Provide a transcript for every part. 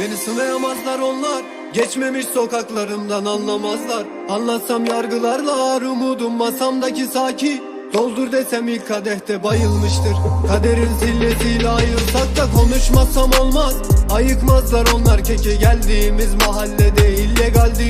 Beni sınayamazlar onlar. Geçmemiş sokaklarımdan anlamazlar. Anlatsam yargılarlar umudum masamdaki saki. Doldur desem ilk kadehte bayılmıştır. Kaderin sillesiyle ayırsak da konuşmazsam olmaz. Ayıkmazlar onlar keke geldiğimiz mahallede illegaldi yollar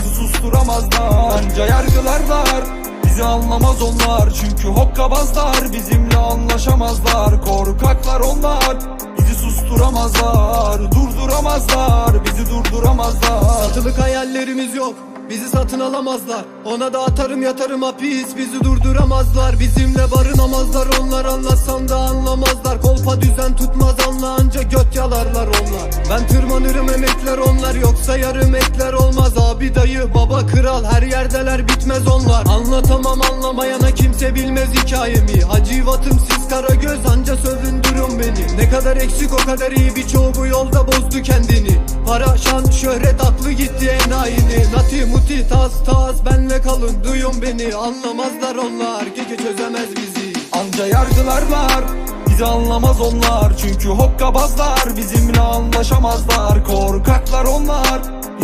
Bizi anlamaz onlar Çünkü hokkabazlar. Bizimle anlaşamazlar Korkaklar onlar. Bizi susturamazlar Durduramazlar. Bizi durduramazlar. Satılık hayallerimiz yok Bizi satın alamazlar. Ona da atarım yatarım hapis Bizi durduramazlar. Bizimle barınamazlar Onlar anlatsan da anlamazlar. Kolpa düzen tutmaz anla anca göt yalarlar onlar. Ben tırmanırım emekler onlar Yoksa yarım ekler Abi dayı baba kral. Her yerdeler bitmez onlar. Anlatamam anlamayana kimse bilmez hikayemi. Hacivatım siz kara göz anca sövündürün beni. Ne kadar eksik o kadar iyi. Birçoğu bu yolda bozdu kendini. Para, şan, şöhret aklı gitti enayini. Nati, muti, tas, tas benle kalın duyun beni. Anlamazlar onlar keke çözemez bizi. Anca yargılarlar Bizi anlamaz onlar. Çünkü hokkabazlar Bizimle anlaşamazlar. Korkaklar onlar